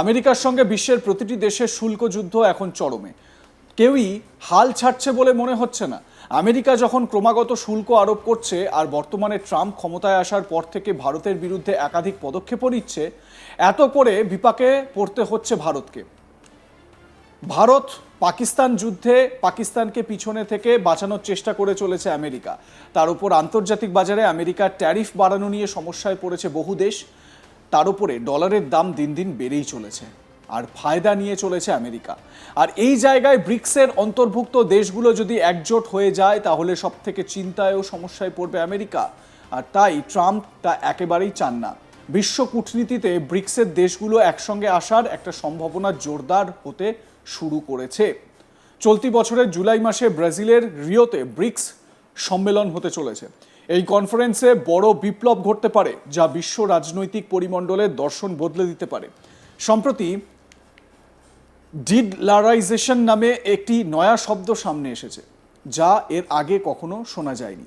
আমেরিকার সঙ্গে বিশ্বের প্রতিটি দেশের শুল্ক যুদ্ধ এখন চরমে। কেউই হাল ছাড়ছে বলে মনে হচ্ছে না। আমেরিকা যখন ক্রমাগত শুল্ক আরোপ করছে আর বর্তমানে ট্রাম্প ক্ষমতায় আসার পর থেকে ভারতের বিরুদ্ধে একাধিক পদক্ষেপও নিচ্ছে, এত করে বিপাকে পড়তে হচ্ছে ভারতকে। ভারত পাকিস্তান যুদ্ধে পাকিস্তানকে পিছনে থেকে বাঁচানোর চেষ্টা করে চলেছে আমেরিকা। তার উপর আন্তর্জাতিক বাজারে আমেরিকার ট্যারিফ বাড়ানো নিয়ে সমস্যায় পড়েছে বহু দেশ। তার উপরে ডলারের দাম দিন দিন বেড়েই চলেছে আর ফায়দা নিয়ে চলেছে আমেরিকা। আর এই জায়গায় ব্রিক্সের অন্তর্ভুক্ত দেশগুলো যদি একজোট হয়ে যায়, তাহলে সব থেকে চিন্তায় ও সমস্যায় পড়বে আমেরিকা। আর তাই ট্রাম্প তা একেবারেই চান না। বিশ্ব কূটনীতিতে ব্রিক্সের দেশগুলো একসঙ্গে আসার একটা সম্ভাবনা জোরদার হতে শুরু করেছে। চলতি বছরের জুলাই মাসে ব্রাজিলের রিওতে ব্রিক্স সম্মেলন হতে চলেছে। এই কনফারেন্সে বড় বিপ্লব ঘটতে পারে, যা বিশ্ব রাজনৈতিক পরিমণ্ডলের দর্শন বদলে দিতে পারে। সম্প্রতি, ডিডলারাইজেশন নামে একটি নয়া শব্দ সামনে এসেছে, যা এর আগে কখনো শোনা যায়নি।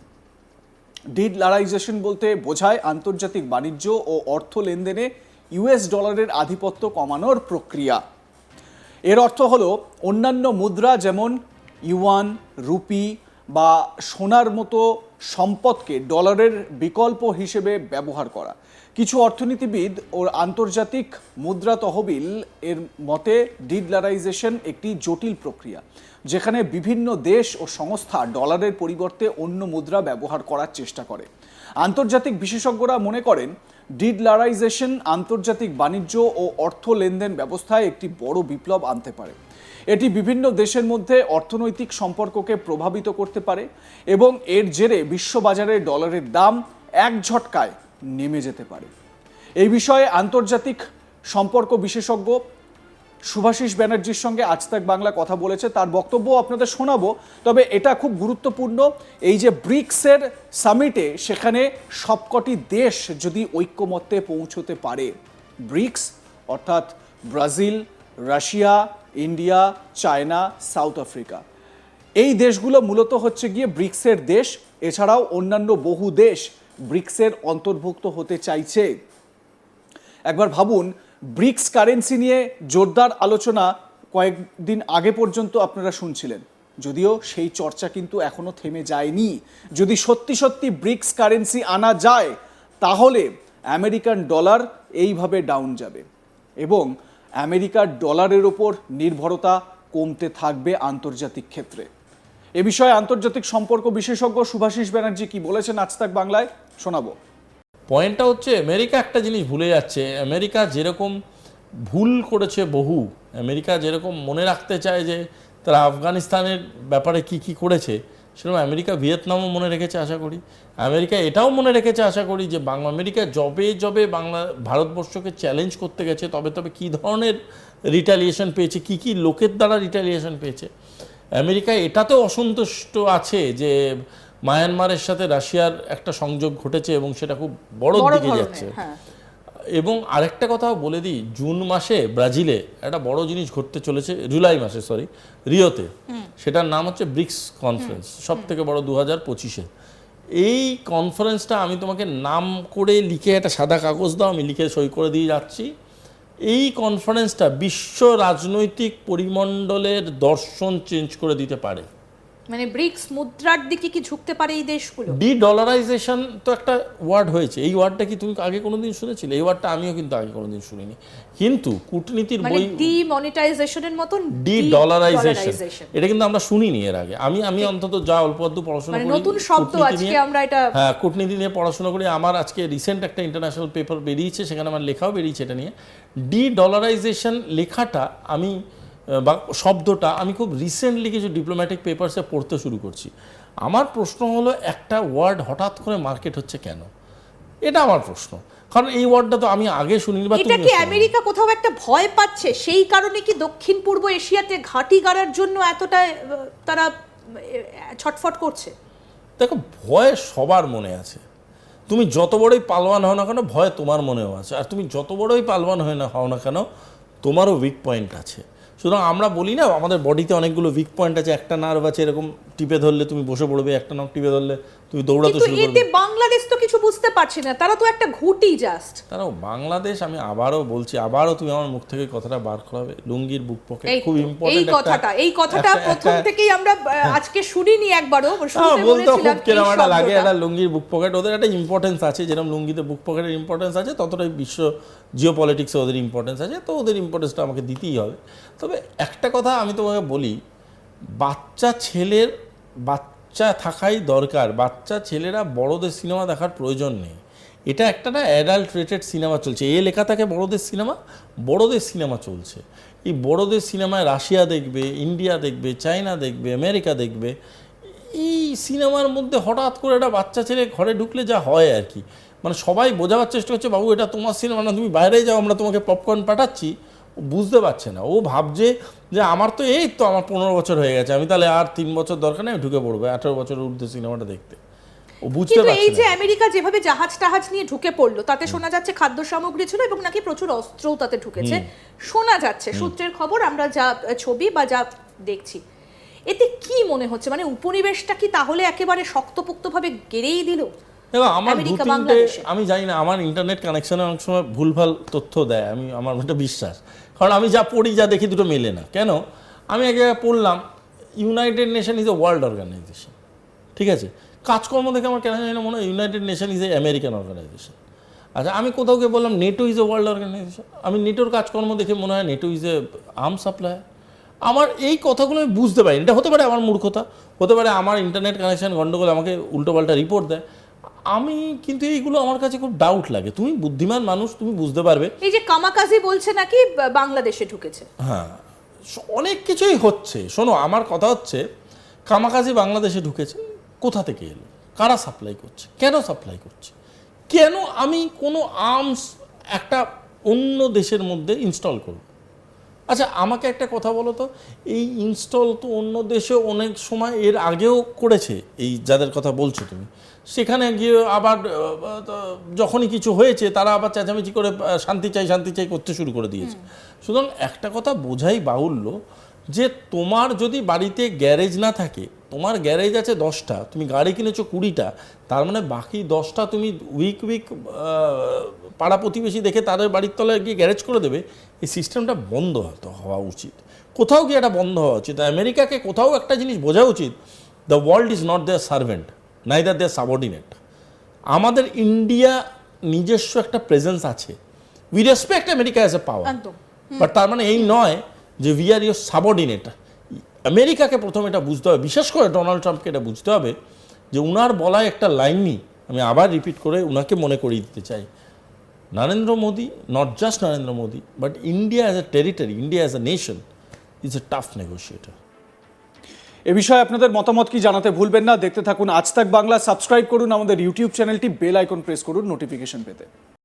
ডিডলারাইজেশন বলতে বোঝায় আন্তর্জাতিক বাণিজ্য ও অর্থ লেনদেনে ইউএস ডলারের আধিপত্য কমানোর প্রক্রিয়া। এর অর্থ হলো, অন্যান্য মুদ্রা যেমন ইউয়ান, রুপি বা সোনার মতো সম্পদকে ডলারের বিকল্প হিসেবে ব্যবহার করা। কিছু অর্থনীতিবিদ ও আন্তর্জাতিক মুদ্রা তহবিল এর মতে ডিডলারাইজেশন একটি জটিল প্রক্রিয়া, যেখানে বিভিন্ন দেশ ও সংস্থা ডলারের পরিবর্তে অন্য মুদ্রা ব্যবহার করার চেষ্টা করে। আন্তর্জাতিক বিশেষজ্ঞরা মনে করেন ডিডলারাইজেশন, আন্তর্জাতিক বাণিজ্য ও অর্থ লেনদেন ব্যবস্থায় একটি বড় বিপ্লব আনতে পারে। এটি বিভিন্ন দেশের মধ্যে অর্থনৈতিক সম্পর্ককে প্রভাবিত করতে পারে এবং এর জেরে বিশ্ববাজারে ডলারের দাম এক ঝটকায় নেমে যেতে পারে। এই বিষয়ে আন্তর্জাতিক সম্পর্ক বিশেষজ্ঞ সুভাষিস ব্যানার্জির সঙ্গে আজ তাক বাংলা কথা বলেছে, তার বক্তব্য আপনাদের শোনাবো। তবে এটা খুব গুরুত্বপূর্ণ, এই যে ব্রিক্সের সামিটে সেখানে সবকটি দেশ যদি ঐক্যমত্যে পৌঁছতে পারে, ব্রিক্স অর্থাৎ Brazil, Russia, India, China, South Africa. এই দেশগুলো মূলত হচ্ছে গিয়ে ব্রিক্সের দেশ, এছাড়াও অন্যান্য বহু দেশ ব্রিক্সের অন্তর্ভুক্ত হতে চাইছে। একবার ভাবুন ব্রিক্স কারেন্সি নিয়ে জোরদার আলোচনা কয়েকদিন আগে পর্যন্ত আপনারা শুনছিলেন। যদিও সেই চর্চা কিন্তু এখনও থেমে যায়নি। যদি সত্যি সত্যি ব্রিক্স কারেন্সি আনা যায়, তাহলে আমেরিকান ডলার এইভাবে ডাউন যাবে এবং আমেরিকার ডলারের ওপর নির্ভরতা কমতে থাকবে আন্তর্জাতিক ক্ষেত্রে। এ বিষয়ে আন্তর্জাতিক সম্পর্ক বিশেষজ্ঞ সুভাষিস ব্যানার্জি কি বলেছেন, আজ তাক বাংলায় শোনাবো। পয়েন্টটা হচ্ছে আমেরিকা একটা জিনিস ভুলে যাচ্ছে। আমেরিকা যেরকম ভুল করেছে বহু আমেরিকা যেরকম মনে রাখতে চায় যে তারা আফগানিস্তানের ব্যাপারে কি কি করেছে, সেরকম আমেরিকা ভিয়েতনামও মনে রেখেছে, আশা করি। আমেরিকা এটাও মনে রেখেছে, আশা করি যে বাংলা আমেরিকা জবে জবে বাংলা, ভারতবর্ষকে চ্যালেঞ্জ করতে গেছে, তবে তবে কী ধরনের রিটালিয়েশন পেয়েছে, কি কি লোকের দ্বারা রিটালিয়েশন পেয়েছে। আমেরিকা এটাতেও অসন্তুষ্ট আছে যে মায়ানমারের সাথে রাশিয়ার একটা সংযোগ ঘটেছে এবং সেটা খুব বড় দিকে যাচ্ছে। হ্যাঁ। এবং আরেকটা কথাও বলে দিই জুন মাসে ব্রাজিলে একটা বড় জিনিস ঘটতে চলেছে জুলাই মাসে সরি রিওতে। সেটার নাম হচ্ছে ব্রিক্স কনফারেন্স সব থেকে বড় দু হাজার পঁচিশে। এই কনফারেন্সটা আমি তোমাকে নাম করে লিখে একটা সাদা কাগজ দাও আমি লিখে সই করে দিয়ে যাচ্ছি। এই কনফারেন্সটা বিশ্ব রাজনৈতিক পরিমণ্ডলের দর্শন চেঞ্জ করে দিতে পারে। মানে ব্রিক্স মুদ্রার দিকে কি ঝুঁকতে পারে এই দেশগুলো? ডি ডলারাইজেশন তো একটা ওয়ার্ড হয়েছে। এই ওয়ার্ডটা কি তুমি আগে কোনোদিন শুনেছিলে? এই ওয়ার্ডটা আমিও কিন্তু আগে কোনোদিন শুনিনি। কিন্তু কূটনীতির মানে বই ডিমনিটাইজেশনের মতন ডি ডলারাইজেশন। এটা কিন্তু আমরা শুনিনি এর আগে। আমি আমি অন্তত যা অল্প অল্প পড়াশোনা মানে করি নতুন শব্দ আজকে আমরা এটা হ্যাঁ কূটনীতি নিয়ে পড়াশোনা করি। আমার আজকে রিসেন্ট একটা ইন্টারন্যাশনাল পেপার বেরিয়েছে সেখানে আমার লেখাও বেরিয়েছে এটা নিয়ে। ডি ডলারাইজেশন লেখাটা আমি বা শব্দটা আমি খুব রিসেন্টলি কিছু ডিপ্লোম্যাটিক পেপারসে পড়তে শুরু করছি। আমার প্রশ্ন হলো একটা ওয়ার্ড হঠাৎ করে মার্কেট হচ্ছে কেন? এটা আমার প্রশ্ন। কারণ এই ওয়ার্ডটা তো আমি আগে শুনিনি বা এটা কি আমেরিকা কোথাও একটা ভয় পাচ্ছে? সেই কারণে কি দক্ষিণ পূর্ব এশিয়াতে ঘাঁটি গাড়ার জন্য এতটা তারা ছটফট করছে? দেখো ভয় সবার মনে আছে। তুমি যত বড়ই পালওয়ান হও না কেন ভয় তোমার মনেও আছে। আর তুমি যত বড়ই পালওয়ান হয় না হও না কেন তোমারও উইক পয়েন্ট আছে। সুতরাং আমরা বলি না আমাদের বডিতে অনেকগুলো উইক পয়েন্ট আছে একটা নার্ভ আছে এরকম টিপে ধরলে তুমি বসে পড়বে একটা নখ টিপে ধরলে তুমি দৌড়াতে শুরু করবে। বাংলাদেশ তো কিছু বুঝতে পারছে না তারা তো একটা ঘুটি জাস্ট তারাও বাংলাদেশ আমি আবারও বলছি আবারও তুমি আমার মুখ থেকে কথাটা বার করাবে লুঙ্গির বুক পকেট খুব তো, এই কথাটা এই কথাটা প্রথম থেকেই আমরা আজকে শুনিনি একবারও হ্যাঁ খুব বলেছিলাম কেরাম একটা লাগে। একটা লুঙ্গির বুক পকেট ওদের একটা ইম্পর্টেন্স আছে যেরকম লুঙ্গিতে বুক পকেটের ইম্পর্টেন্স আছে ততটাই বিশ্ব জিও পলিটিক্সে ওদের ইম্পর্টেন্স আছে তো ওদের ইম্পর্টেন্সটা আমাকে দিতেই হবে। তবে একটা কথা আমি তোমাকে বলি, বাচ্চা ছেলের, বাচ্চা থাকাই দরকার। বাচ্চা ছেলেরা বড়দের সিনেমা দেখার প্রয়োজন নেই। এটা একটা না অ্যাডাল্ট রেটেড সিনেমা চলছে। এ লেখা থাকে বড়দের সিনেমা বড়দের সিনেমা চলছে। এই বড়দের সিনেমায় রাশিয়া দেখবে, ইন্ডিয়া দেখবে, চায়না দেখবে, আমেরিকা দেখবে, এই সিনেমার মধ্যে হঠাৎ করে একটা বাচ্চা ছেলে ঘরে ঢুকলে যা হয় আর কি। মানে সবাই বোঝাবার চেষ্টা করছে, বাবু, এটা তোমার সিনেমা না, তুমি বাইরে যাও, আমরা তোমাকে পপকর্ন পাঠাচ্ছি। বুঝতে পারছে না। ও ভাবছে যে আমার তো এই তো আমার পনেরো বছর হয়ে গেছে আমি তাহলে আর তিন বছর দরকার নেই ঢুকে পড়ব আঠারো বছর ঊর্ধ্বে সিনেমাটা দেখতে। ও বুঝতে কিন্তু এই যে আমেরিকা যেভাবে জাহাজ টাহাজ নিয়ে ঢুকে পড়ল তাতে শোনা যাচ্ছে খাদ্য সামগ্রী ছিল এবং নাকি প্রচুর অস্ত্রও তাতে ঢুকেছে। শোনা যাচ্ছে সূত্রের খবর আমরা যা ছবি বা যা দেখছি এতে কি মনে হচ্ছে? মানে উপনিবেশটা কি তাহলে একেবারে শক্তপোক্তভাবে গেড়েই দিল? এবার আমার দু তিনটে আমি জানি না আমার ইন্টারনেট কানেকশনে অনেক সময় ভুলভাল তথ্য দেয় আমি আমার একটা বিশ্বাস। কারণ আমি যা পড়ি, যা দেখি দুটো মেলে না। কেন? আমি এক জায়গায় পড়লাম United Nation is a world organization ঠিক আছে? কাজকর্ম দেখে আমার কেন জানি না মনে হয় United Nation is a American organization আচ্ছা আমি কোথাও গিয়ে বললাম NATO is a world organization আমি নেটোর কাজকর্ম দেখে মনে হয় NATO is a arm supplier আমার এই কথাগুলো আমি বুঝতে পারি এটা হতে পারে আমার মূর্খতা, হতে পারে আমার ইন্টারনেট কানেকশন গণ্ডগোল আমাকে উল্টোপাল্টা রিপোর্ট দেয়। আমি কিন্তু এইগুলো আমার কাছে খুব ডাউট লাগে। তুমি বুদ্ধিমান মানুষ তুমি বুঝতে পারবে। এই যে কামাকাজি বলছে নাকি বাংলাদেশে ঢুকেছে? হ্যাঁ অনেক কিছুই হচ্ছে। শোনো আমার কথা হচ্ছে কামাকাজি বাংলাদেশে ঢুকেছে কোথা থেকে এলো? কারা সাপ্লাই করছে? কেন সাপ্লাই করছে? কেন আমি কোনো আর্মস একটা অন্য দেশের মধ্যে ইনস্টল করব? আচ্ছা আমাকে একটা কথা বলো তো। এই ইনস্টল তো অন্য দেশে অনেক সময় এর আগেও করেছে এই যাদের কথা বলছো তুমি। সেখানে গিয়ে আবার যখনই কিছু হয়েছে তারা আবার চেঁচামেচি করে শান্তি চাই শান্তি চাই করতে শুরু করে দিয়েছে। সুতরাং একটা কথা বোঝাই বাহুল্য যে তোমার যদি বাড়িতে গ্যারেজ না থাকে তোমার গ্যারেজ আছে দশটা তুমি গাড়ি কিনেছো কুড়িটা তার মানে বাকি দশটা তুমি উইক উইক পাড়া প্রতিবেশী দেখে তাদের বাড়ির তলায় গিয়ে গ্যারেজ করে দেবে এই সিস্টেমটা বন্ধ হতো হওয়া উচিত। কোথাও গিয়ে এটা বন্ধ হওয়া উচিত। আমেরিকাকে কোথাও একটা জিনিস বোঝা উচিত the world is not their servant neither their subordinate আমাদের ইন্ডিয়া নিজস্ব একটা প্রেজেন্স আছে। We respect America as a power but তার মানে এই নয় যে উই আর ইউর সাবঅর্ডিনেট আমেরিকাকে প্রথম এটা বুঝতে হবে বিশেষ করে ডোনাল্ড ট্রাম্পকে এটা বুঝতে হবে যে উনার বলা একটা লাইনই আমি আবার রিপিট করে উনাকে মনে করিয়ে দিতে চাই। Narendra Modi not just Narendra Modi but India as a territory India as a nation is a tough negotiator এ বিষয়ে আপনাদের মতামত কি জানাতে ভুলবেন না। দেখতে থাকুন আজ তাক বাংলা, সাবস্ক্রাইব করুন আমাদের ইউটিউব চ্যানেলটি বেল আইকন প্রেস করুন নোটিফিকেশন পেতে।